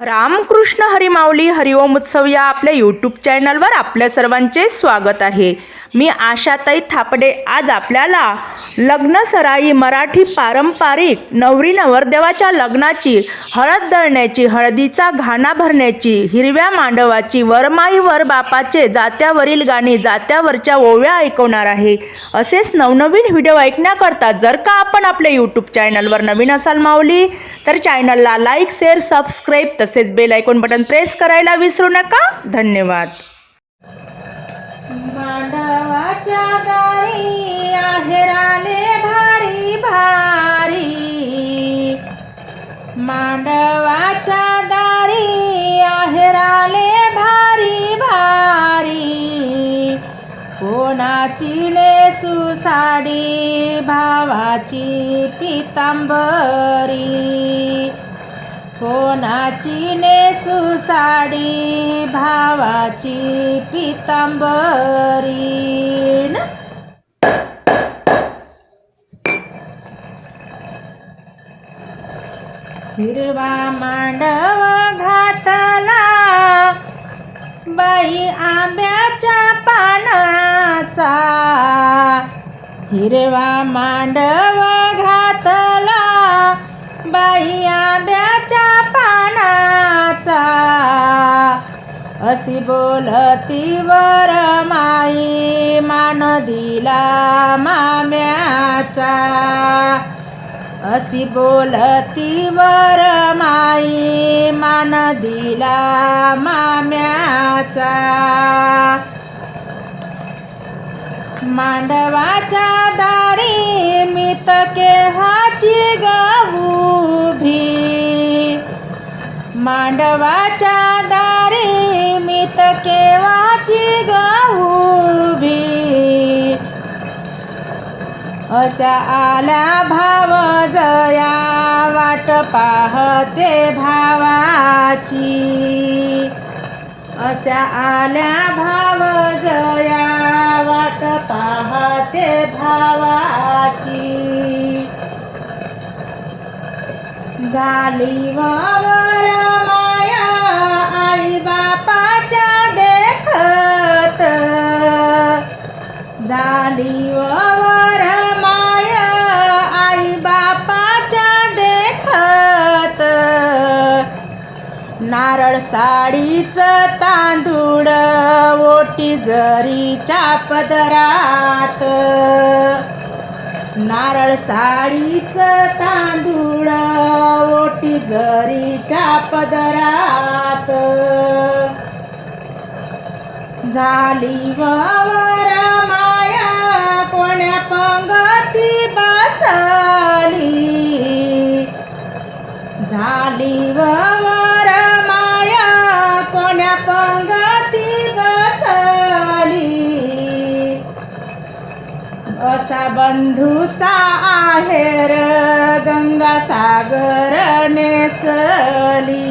रामकृष्ण हरिमावली हरिओम उत्सव या आपल्या यूट्यूब चॅनलवर आपल्या सर्वांचे स्वागत आहे. मी आशाताई थापडे आज आपल्याला लग्नसराई मराठी पारंपरिक नवरी नवरदेवाच्या लग्नाची हळद दळण्याची हळदीचा घाणा भरण्याची हिरव्या मांडवाची वरमाई वर बापाचे जात्यावरील गाणी जात्यावरच्या ओव्या ऐकवणार आहे. असेच नवनवीन व्हिडिओ ऐकण्याकरता जर का आपण आपल्या यूट्यूब चॅनलवर नवीन असाल माऊली तर चॅनलला लाईक शेअर सबस्क्राईब तसेच बेल आयकॉन बटन प्रेस करायला विसरू नका. धन्यवाद. दारी भारी भारी. मांडवाच्या दारी आहेराले भारी भारी. कोणाची नेसू साडी भावाची पितांबरी. कोणाची नेसू साडी भावाची पितांबरी. हिरवा मांडव घातला. बाई आंब्याच्या पानाचा. हिरवा मांडव घातला. बाई आंब्याच्या पानाचा. अशी बोलती वर माई मान दिला माम्याचा. अशी बोलती वर माई मान दिला माम्याचा. मांडवाच्या दारी मित केव्हाची गाऊभी मांडवाच्या दारी मित केव्हाची गाऊभी असा आल्या भाव जया वाट पाहते भावाची. असा आल्या भाव जया वाट पाहते भावाची. झाली वावर माया आई बापाच्या देखत. झाली वावर साडीचं तांदूळ ओटी जरीच्या पदरात नारळ साडीचं तांदूळ ओटी जरीच्या पदरात झाली वावर माया कोण्या पंगती बंधूचा आहेर गंगासागर नेसली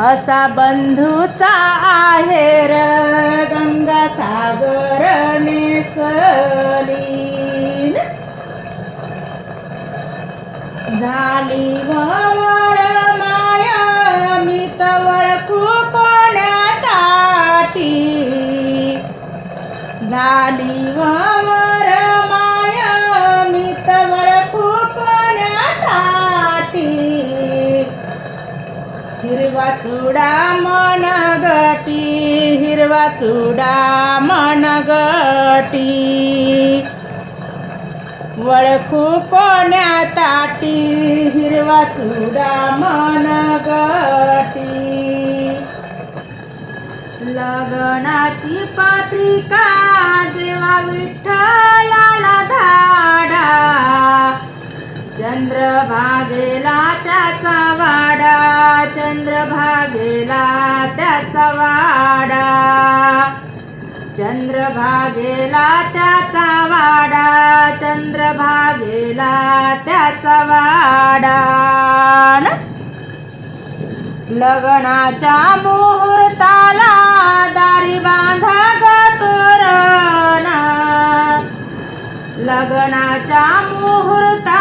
असा बंधूचा आहेर गंगासागर नेसली झाली वर माया मी तवळखू कोण्या टाटी झाली वर हिरवा चुडा मन गटी हिरवा चुडा मन गटी. वळखू कोण्या ताटी हिरवा चुडा मन गटी. लग्नाची पात्रिका देवा विठ्ठलाला धाडा. चंद्रभागेला त्याचा वाडा चंद्रभागेला त्याचा वाडा. चंद्रभागेला त्याचा वाडा चंद्रभागेला त्याचा वाडा. लग्नाच्या मुहूर्ताला दारी बांधा गतोरणा लग्नाच्या मुहूर्ता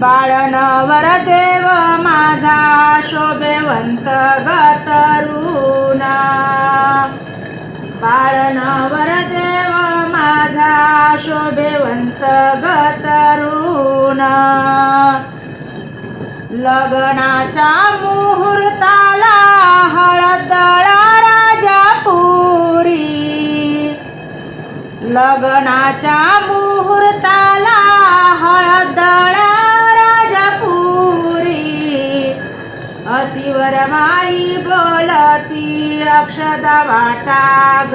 बाळनवर देव माझा शोभेवंत गतरुणा. बाळनवर देव माझा शोभेवंत गतरुणा. लग्नाच्या मुहूर्ताला हळदळा राजापुरी लग्नाच्या मुहूर्ताला हळदळा अशी वरमाई बोलती अक्षदा वाटा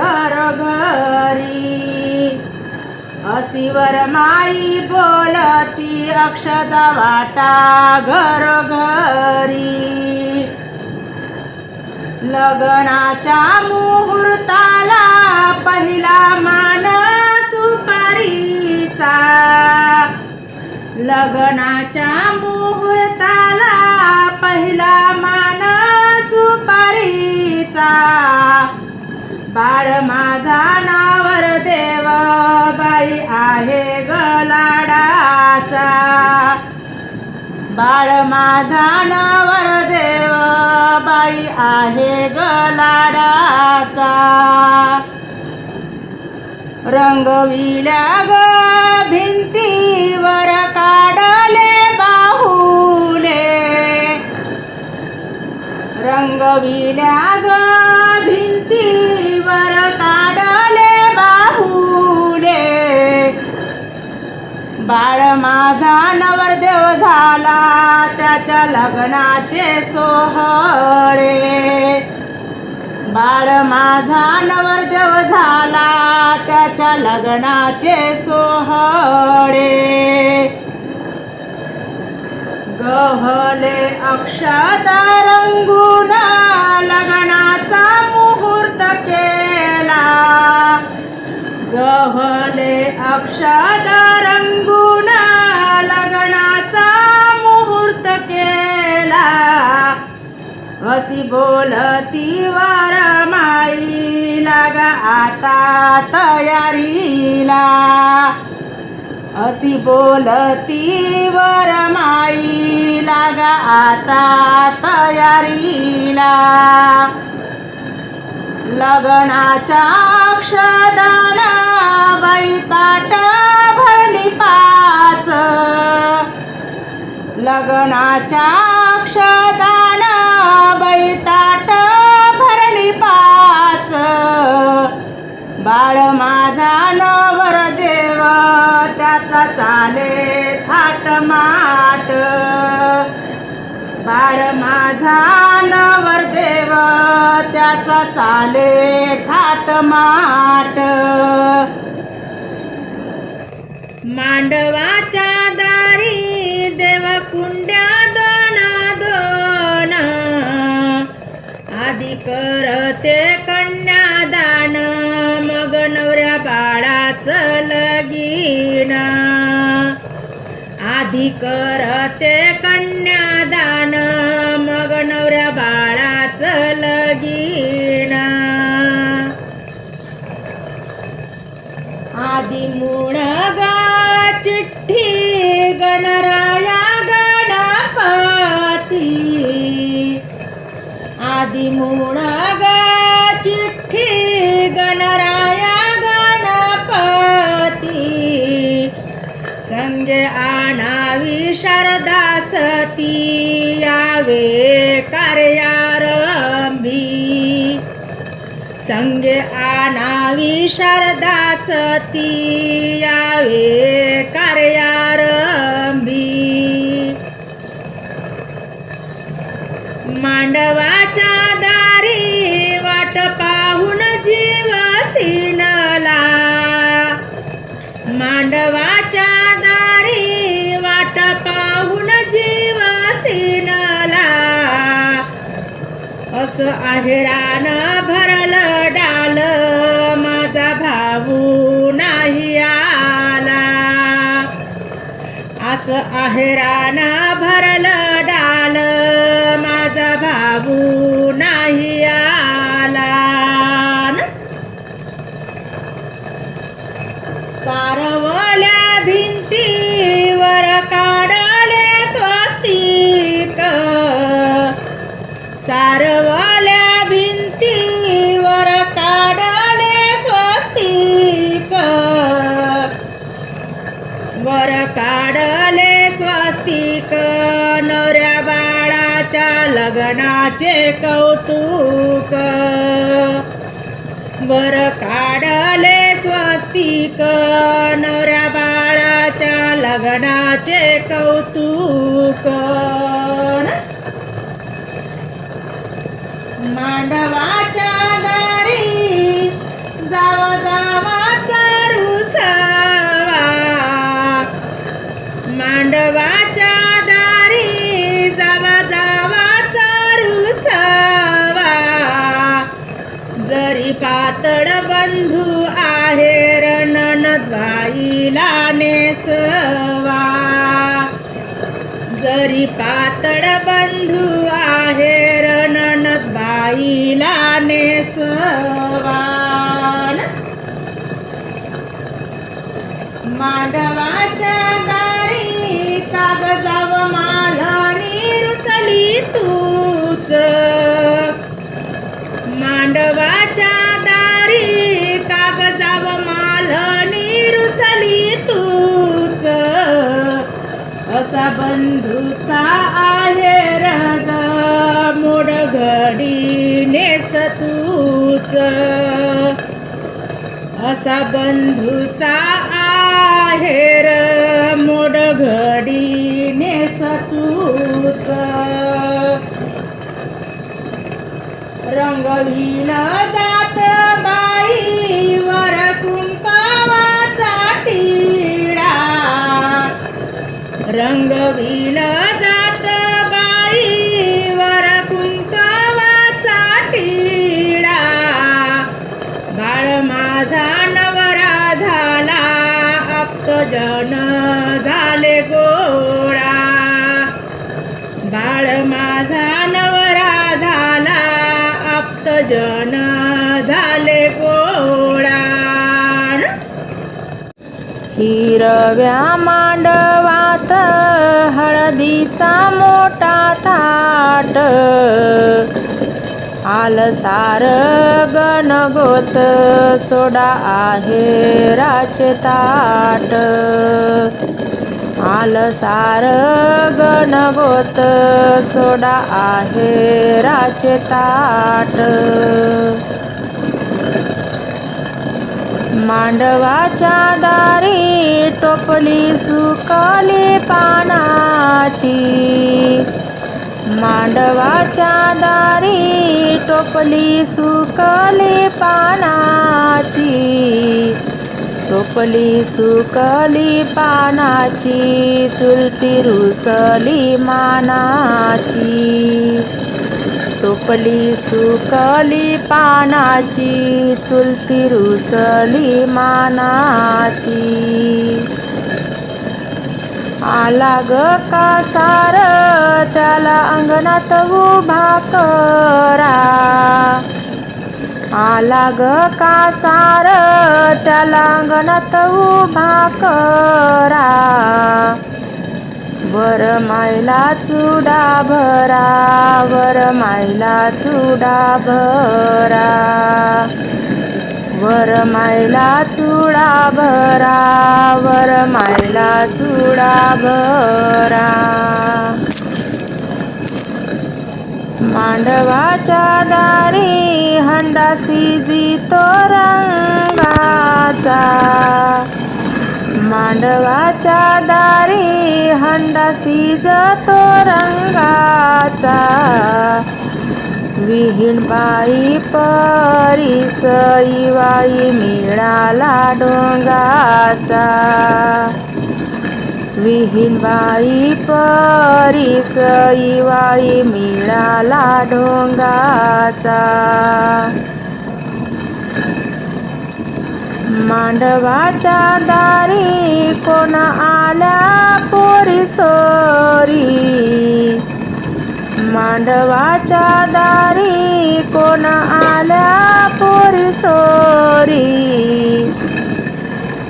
घरोघरी अशी वरमाई बोलती अक्षदा वाटा घरोघरी लग्नाच्या मुहूर्ताला पहिला मान सुपारीचा लग्नाच्या मुहूर्ताला पहिला मान सुपारीचा. बाळ माझा नावर देव बाई आहे गलाडाचा. बाळ माझा नावर देव बाई आहे गलाडाचा. रंगविल्या ग भिंतीवर रंगविल्या ग भिंतीवर काढले बाहुले. बाळ माझा नवरदेव झाला त्याच्या लग्नाचे सोहळे. बाळ माझा नवरदेव झाला त्याच्या लग्नाचे सोहळे. गहले अक्षत रंगून लग्नाचा मुहूर्त केला. गहले अक्षद रंगून लग्नाचा मुहूर्त केला. अशी बोलती वर माई लागा आता तयारीला. अशी बोलती वरमाई लागा आता तयारीला. लग्नाच्या क्षदाना बाई भरली पाच. लग्नाच्या क्षदाना बैता चाले थाट माट. मांडवाच्या दारी देव कुंड्या दोन दोन आधी करते कन्यादान मग नवऱ्या बाळाचं लगीन. आधी करते कन्या आधी गा चिठ्ठी गणराया गणपती संगे आणावी शारदा सती यावे कार्यारंभी. संगे आणावी शारदा सती यावे मांडवाच्या दारी वाट पाहून जीव असं आहेरान भरलं डाल माझा भाऊ नाही आला. असं आहेरान भरलं डाल माझा भाऊ सारवल्या भिंतीवर काढले स्वस्तिक. सारवल्या भिंतीवर काढले स्वस्तिक. वर काढले स्वस्तिक. नवऱ्या बाळाच्या लग्नाचे कौतुक. वर काढले स्वस्तिक नवऱ्या बाळाच्या लग्नाचे कौतुक. जरी पातळ बंधू आहे रणनत बाईला नेसवान. माधवा असा बंधूचा आहे रग मोडघडी नेस तूच असा बंधूचा आहे र मोड घडी नेस तूच रंगवील हिरव्या मांडवात हळदीचा मोठा थाट आलसार गणगोत सोडा आहे राचे ताट. आलसार गणगोत सोडा आहे राचे ताट. मांडवाच्या दारी टोपली सुकाली पानाची. मांडवाच्या दारी टोपली सुकाली पानाची. टोपली सुकली पानाची चुलती रुसली मानाची. टोपली सुकली पानाची चुलती रुसली मानाची. आला ग कासार त्याला अंगणात उभा करा. आला ग कासार त्याला अंगणात उभा करा. वर मायला चुडा भरा वर मायला चुडा भरा. वर मायला चुडा भरा वर मायला चुडा भरा. मांडवाच्या दारी हंडासी जितो रंगाचा. मांडवाच्या दारी जातो रंगाचा. विहीण बाई परीस इवाई मिळाला डोंगाचा. विहीण बाई परीस इवाई मिळाला डोंगाचा. मांडवाच्या दारी कोण आल्या पोरी सोरी मांडवाच्या दारी कोण आल्या पोरी सोरी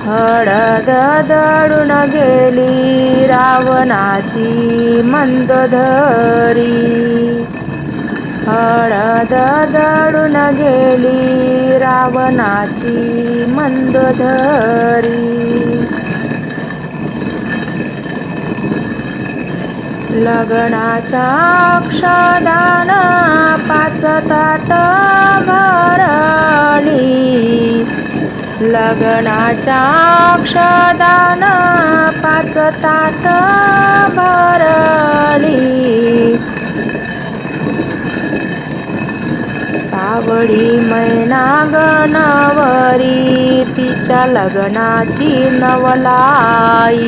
हळद दडून गेली रावणाची मंदधरी हळद दडून गेली रावणाची मंदधरी लग्नाच्या क्षदान पाच तात भरली. लग्नाच्या क्षदान पाच तात भरली. सावळी मैना गणवरी तिच्या लग्नाची नवलाई.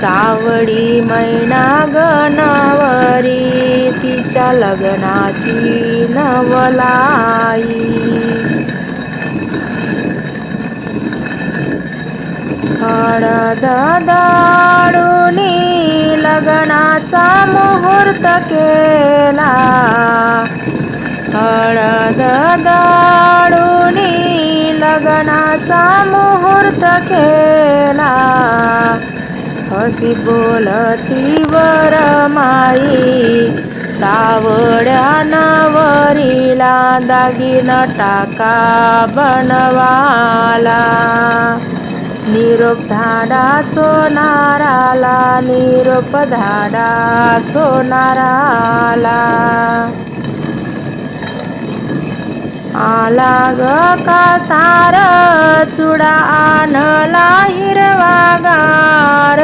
सावळी मैना गणवरी तिच्या लग्नाची नवलाई. हळद दाडूनी लग्नाचा मुहूर्त केला. हळद दाडूनी लग्नाचा मुहूर्त केला. हसी बोलती वर माई सावड्या नवरीला दागिन टाका बनवाला निरोप धाडा सोनाराला निरोप धाडा सोनाराला. आला ग कासार चुडा आणला हिरवा गार